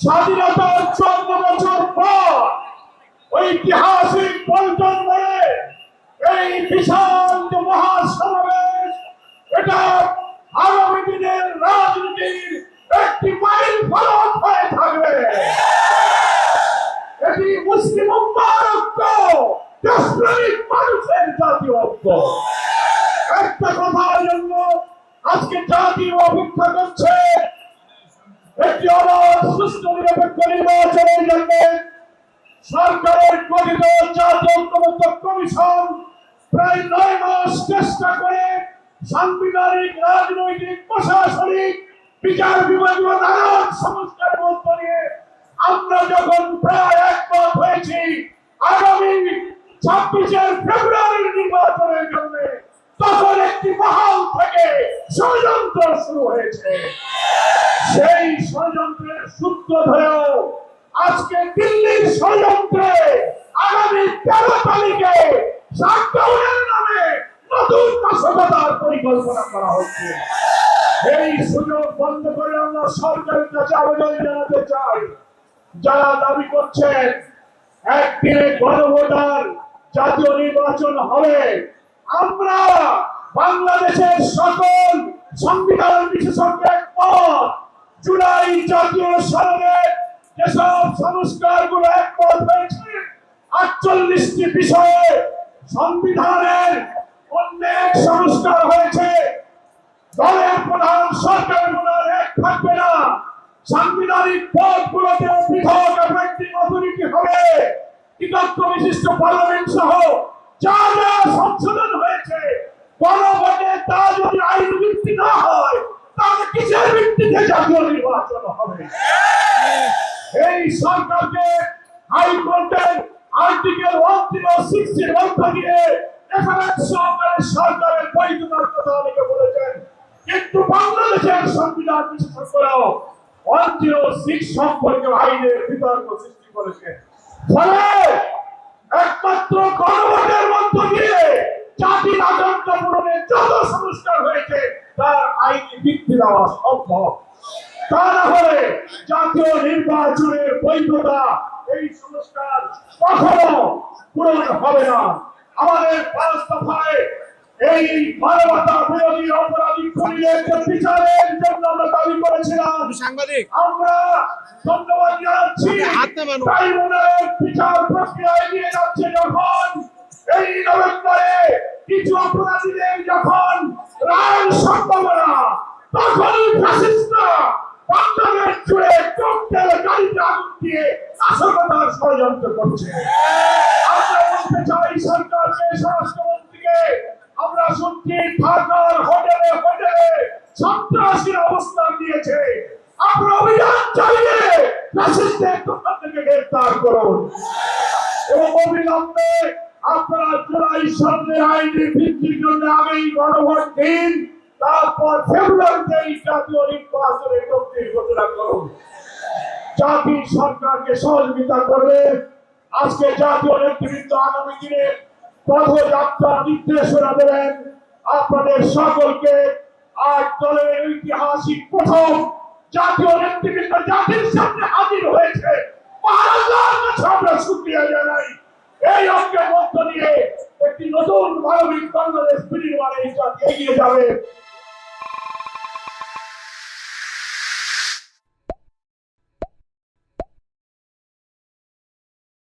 স্বাধীনতার চোদ্দ বছর পর ঐতিহাসিক পল্টন বলে এই বিশাল মহাসমাবেশ, এটা আগামী দিনের রাজনীতির একটি মাইল ফলক হয়ে থাকবে। এটি মুসলিম উম্মার ঐক্য দেশপ্রেমিক মানুষের জাতীয় ঐক্য। একটা কথার জন্য আজকে জাতি অপেক্ষা করছে, একটি অবাধ সুস্থ নিরপেক্ষ নির্বাচনের জন্য সরকারের গঠিত জাতীয় ঐক্যবদ্ধ কমিশন প্রায় নয় মাস চেষ্টা করে সাংবিধানিক, রাজনৈতিক, প্রশাসনিক বিচার বিভাগীয় নানান সংস্কার মধ্য নিয়ে আমরা যখন প্রায় একমত হয়েছি, আগামী ছাব্বিশের ফেব্রুয়ারির নির্বাচনের জন্য তখন একটি মহল থেকে ষড়যন্ত্র শুরু হয়েছে। সূত্র ধরেও আজকে দিল্লির ষড়যন্ত্রে আগামী তেরো তারিখে শাকডাউনের নামে নতুন নাশকতার পরিকল্পনা করা হচ্ছে। এই সুযোগ বন্ধ করে আমরা সরকারের কাছে আবেদন জানাতে চাই। যারা দাবি করছেন, একদিনে গণভোটার জাতীয় নির্বাচন হবে। আমরা বাংলাদেশের সকল সংবিধান বিশেষজ্ঞ একমত জুলাই জাতীয় সনদে যেসব সংস্কারগুলো একমত হয়েছে, আটচল্লিশটি বিষয়ে সংবিধানের অনেক সংস্কার হয়েছে। দলের প্রধান সরকার প্রধান এক থাকবে না। সাংবিধানিক পদগুলোতে পৃথক ব্যক্তি অথরিটি হবে। কৃতজ্ঞ বিশিষ্ট পার্লামেন্ট সহ যা যা সংশোধন হয়েছে, গণভোটে তা যদি আইন ভিত্তি না হয় তাহলে কিসের ভিত্তিতে জাতীয় নির্বাচন হবে? এই সরকারকে হাইকোর্টের আর্টিকেল ওয়ান জিরো সিক্সটির মধ্য দিয়ে সহকারে সরকারের বৈধতার কথা অনেকে বলেছেন। কিন্তু বাংলাদেশের সংবিধান বিশেষজ্ঞরাও ওয়ান জিরো সিক্স সম্পর্কে আইনের বিতর্ক সৃষ্টি করেছে। ফলে একমাত্র গণভোটের মধ্য দিয়ে জাতির আকাঙ্ক্ষা পূরণের যত সংস্কার হয়েছে তার আইনি ভিত্তি দেওয়া সম্ভব। তা না হলে জাতীয় নির্বাচনের বৈধতা এই সংস্কার কখনো পূরণ হবে না। আমাদের পাঁচ দফায় এই মানবতা বিরোধী অপরাধী খুনিদের যে বিচারের জন্য আমরা দাবি করেছিলাম সাংবাদিক। আমরা ধন্যবাদ জানাচ্ছি। ট্রাইব্যুনালের বিচার প্রক্রিয়ায় নিয়ে যাচ্ছে যখন। এই নভেম্বরে কিছু অপরাধীদের যখন রায়ের ষড়যন্ত্র করছে। আমরা বলতে চাই স্বরাষ্ট্রমন্ত্রীকে, আমরা শুনছি হোটেলে হোটেলে সন্ত্রাসীর অবস্থান দিয়েছে। অভিযান দোকান থেকে গ্রেফতার করুন। এবং অবিলম্বে আপনারা জুলাই সামনে আইনের ভিত্তির জন্য আগেই গণভোট দিন, তারপর ফেব্রুয়ারিতে জাতীয় নির্বাচনের ঘোষণা করুন। জাতি সরকারকে সহযোগিতা করবে। আজকে জাতীয় নেতৃবৃন্দ আগামী দিনে পদযাত্রা নির্দেশনা দেবেন। আপনাদের সকলকে আজ দলের ঐতিহাসিক প্রথম জাতীয় নেতৃবৃন্দ জাতির সামনে হাজির হয়েছে। কাছে আমরা শুক্রিয়া জানাই। এই অঙ্কের মধ্য দিয়ে একটি নতুন মানবিক বাংলাদেশ বিনির্মাণে এগিয়ে যাবে।